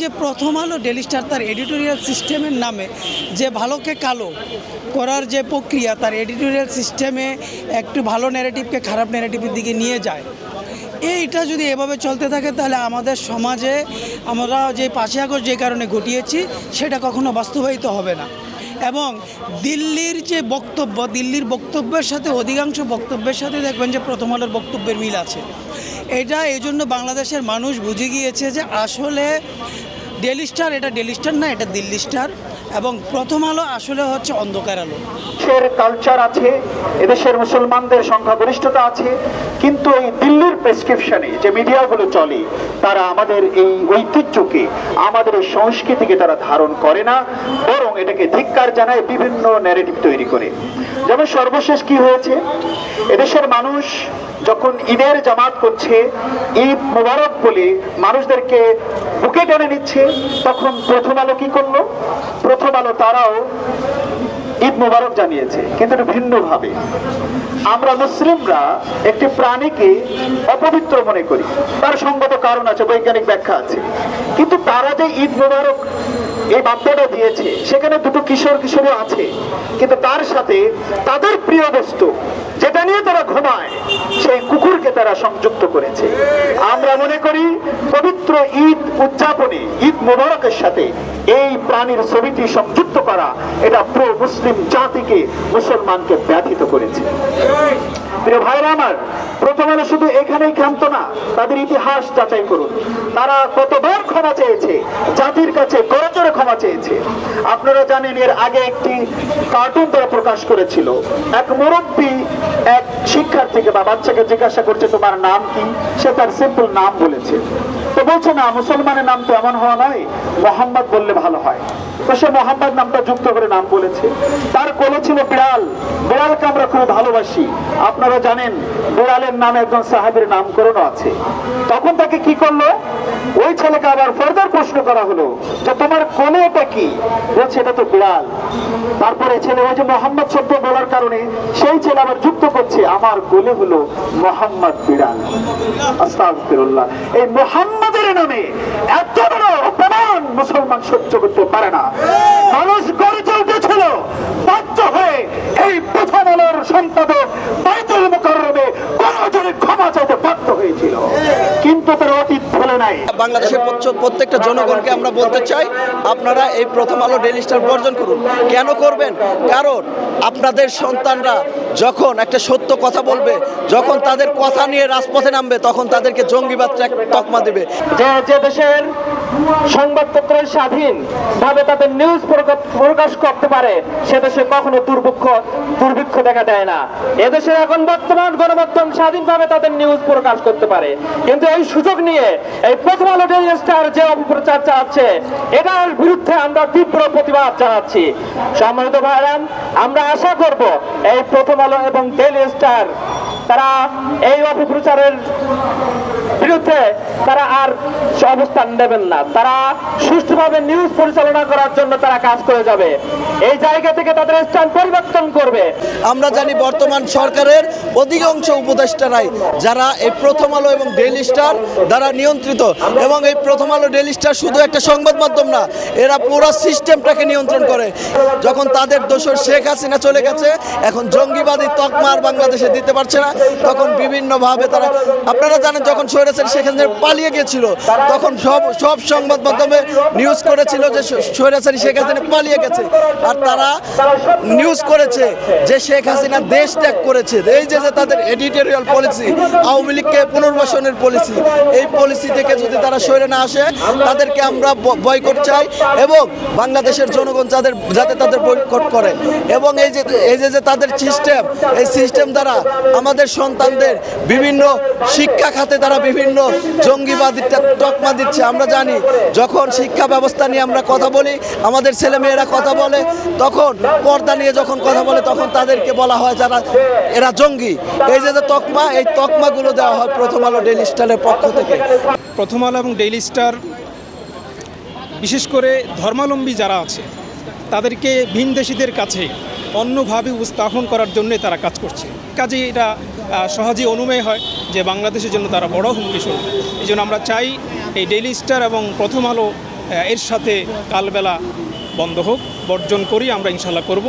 যে প্রথম আলো ডেলি স্টার তার এডিটোরিয়াল সিস্টেমের নামে যে ভালোকে কালো করার যে প্রক্রিয়া, তার এডিটোরিয়াল সিস্টেমে একটু ভালো ন্যারেটিভকে খারাপ ন্যারেটিভের দিকে নিয়ে যায়। এইটা যদি এভাবে চলতে থাকে, তাহলে আমাদের সমাজে আমরা যে পাঁচই আগস্ট যে কারণে ঘটিয়েছি, সেটা কখনো বাস্তবায়িত হবে না। এবং দিল্লির যে বক্তব্য, দিল্লির বক্তব্যের সাথে অধিকাংশ বক্তব্যের সাথে দেখবেন যে প্রথম আলোর বক্তব্যের মিল আছে। এটা এই জন্য বাংলাদেশের মানুষ বুঝে গিয়েছে যে আসলে ডেলি স্টার এটা ডেলি স্টার না, এটা দিল্লি স্টার। এবং প্রথম আলো আসলে হচ্ছে অন্ধকার আলো। দেশের কালচার আছে, এদেশের মুসলমানদের সংখ্যাগরিষ্ঠতা আছে, কিন্তু এই দিল্লির প্রেসক্রিপশনে যে মিডিয়াগুলো চলে, তারা আমাদের এই ঐতিহ্যকে, আমাদের এই সংস্কৃতিকে তারা ধারণ করে না, বরং এটাকে ধিক্কার জানায় বিভিন্ন ন্যারেটিভ তৈরি করে। যেমন সর্বশেষ কি হয়েছে? এদেশের মানুষ যখন ঈদের জামাত করছে, ঈদ মোবারক বলে মানুষদেরকে বুকে টেনে নিচ্ছে, তখন প্রথম আলো কি করল? প্রথম আলো তারাও ঈদ মোবারক জানিয়েছে, কিন্তু একটু ভিন্নভাবে। আমরা মুসলিমরা একটি প্রাণীকে অপবিত্র মনে করি। তার সঙ্গত কারণ আছে, বৈজ্ঞানিক ব্যাখ্যা আছে। কিন্তু তারা যে ঈদ মোবারক এই বার্তাটা দিয়েছে, সেখানে দুটো কিশোর কিশোরী আছে। কিন্তু তার সাথে তাদের প্রিয় বস্তু, যেটা নিয়ে তারা ঘুমায়, সেই কুকুরকে তারা সংযুক্ত করেছে। আমরা মনে করি পবিত্র ঈদ উদযাপনে, ঈদ মোবারকের সাথে এই প্রাণীর ছবিটি সংযুক্ত করা এটা প্রো মুসলিম জাতিকে, মুসলমানকে ব্যথিত করেছে। প্রিয় ভাইরা আমার, প্রথম আলো শুধু এখানেই ক্ষান্ত না, তাদের ইতিহাস যাচাই করুন। তারা কতবার ক্ষমা চেয়েছে, জাতির কাছে করজোরে ক্ষমা চেয়েছে। আপনারা জানেন এর আগে একটি কার্টুন তারা প্রকাশ করেছিল। এক মুরব্বী এক শিক্ষার্থীকে বা বাচ্চাকে জিজ্ঞাসা করছে, তোমার নাম কি? সে তার সিম্পল নাম বলেছে। তো বলছে, না, মুসলমানের নাম তো এমন হওয়া নয়, মোহাম্মদ বললে ভালো হয়। তো সে মোহাম্মদ নামটা যুক্ত করে নাম বলেছে। তার কোলে ছিল বিড়াল। বিড়ালকে আমরা খুব ভালোবাসি। আপনারা জানেন, বিড়ালের নামে একজন সাহাবের নামকরণ আছে। তখন তাকে কি করল? আবার ফার্দার প্রশ্ন করা হলো, যে তোমার কোলে এটা কি? বলছে, এটা তো বিড়াল। তারপরে ছেলে ওই যে মোহাম্মদ শব্দ বলার কারণে সেই ছেলে আবার যুক্ত করছে, আমার কোলে হলো মোহাম্মদ বিড়াল। এই মোহাম্মদের নামে এত বড় অপমান মুসলমান সহ্য করতে পারে না। মানুষ গড়ে চলতেছিল বাধ্য হয়ে এই প্রথম আলোর সম্পাদক বাইতুল ক্ষমা চাইতে বাধ্য হয়েছিল। কিন্তু তার অতীত বাংলাদেশের প্রত্যেকটা জনগণকে আমরা বলতে চাই আপনারা এই প্রথম আলো ডেলি স্টার বর্জন করুন। কেন করবেন? কারণ আপনাদের সন্তানরা যখন একটা সত্য কথা বলবে যখন তাদের কথা নিয়ে রাজপথে নামবে তখন তাদেরকে জঙ্গিবাদ তকমা দেবে। যে যে দেশের সংবাদপত্র স্বাধীন ভাবে তাদের নিউজ প্রকাশ- প্রকাশ করতে পারে সে দেশে কখনো দুর্ভিক্ষ দুর্ভিক্ষ দেখা দেয় না। এদেশে এখন বর্তমান গণমাধ্যম স্বাধীনভাবে তাদের নিউজ প্রকাশ করতে পারে। কিন্তু এই সুযোগ নিয়ে এই প্রথম আলো ডেইলি স্টার যে অপপ্রচার চালাচ্ছে, এটার বিরুদ্ধে আমরা তীব্র প্রতিবাদ জানাচ্ছি। সম্মানিত ভাইরাম আমরা আশা করব এই প্রথম আলো এবং ডেইলি স্টার, তারা এই অপপ্রচারের বিরুদ্ধে তারা আর অবস্থান নেবেন না। তারা সুষ্ঠুভাবে নিউজ পরিচালনা করার জন্য তারা কাজ করে যাবে। এই জায়গা থেকে তাদের স্থান পরিবর্তন করবে। আমরা জানি বর্তমান সরকারের অধিকাংশ উপদেষ্টারাই যারা এই প্রথম আলো এবং ডেইলি স্টার দ্বারা নিয়ন্ত্রিত এবং এই প্রথম আলো ডেইলি স্টার শুধু একটা সংবাদ মাধ্যম না, এরা পুরো সিস্টেমটাকে নিয়ন্ত্রণ করে। যখন তাদের দোষর শেখ হাসিনা চলে গেছে, এখন জঙ্গিবাদী তকমার বাংলাদেশে দিতে পারছে না। তখন বিভিন্নভাবে তারা আপনারা জানেন যখন সৈরাসের সেখানে পালিয়ে গেছিল তখন সব সব সংবাদ মাধ্যমে নিউজ করেছিল যে সৈরাসারি শেখ হাসিনা পালিয়ে গেছে। আর তারা নিউজ করেছে যে শেখ হাসিনা দেশ ত্যাগ করেছে। এই যে যে তাদের এডিটোরিয়াল পলিসি আওয়ামী লীগকে পুনর্বাসনের পলিসি এই পলিসি থেকে যদি তারা সরে না আসে, তাদেরকে আমরা বয়কট চাই এবং বাংলাদেশের জনগণ যাদের যাতে তাদের বয়কট করে। এবং এই যে এই যে যে তাদের সিস্টেম এই সিস্টেম দ্বারা আমাদের সন্তানদের বিভিন্ন শিক্ষা খাতে তারা বিভিন্ন জঙ্গিবাদী তকমা দিচ্ছে। আমরা জানি যখন শিক্ষা ব্যবস্থা নিয়ে আমরা কথা বলি, আমাদের ছেলে মেয়েরা কথা বলে, তখন পর্দা নিয়ে যখন কথা বলে, তখন তাদেরকে বলা হয় যারা, এরা জঙ্গি। এই যে তকমা, এই তকমাগুলো দেওয়া হয় প্রথম আলো ডেইলি স্টাইলের পক্ষ থেকে। প্রথম আলো এবং ডেইলি স্টার, বিশেষ করে ধর্মালম্বী যারা আছে, তাদেরকে ভিনদেশিদের কাছে অন্যভাবে উপস্থাপন করার জন্য তারা কাজ করছে। কাজে এটা সহজেই অনুমেয় হয় যে বাংলাদেশের জন্য তারা বড় হুমকি শুরু এই জন্য আমরা চাই এই ডেইলি স্টার এবং প্রথম আলো এর সাথে কালবেলা বন্ধ হোক, বর্জন করি, আমরা ইনশাল্লাহ করব।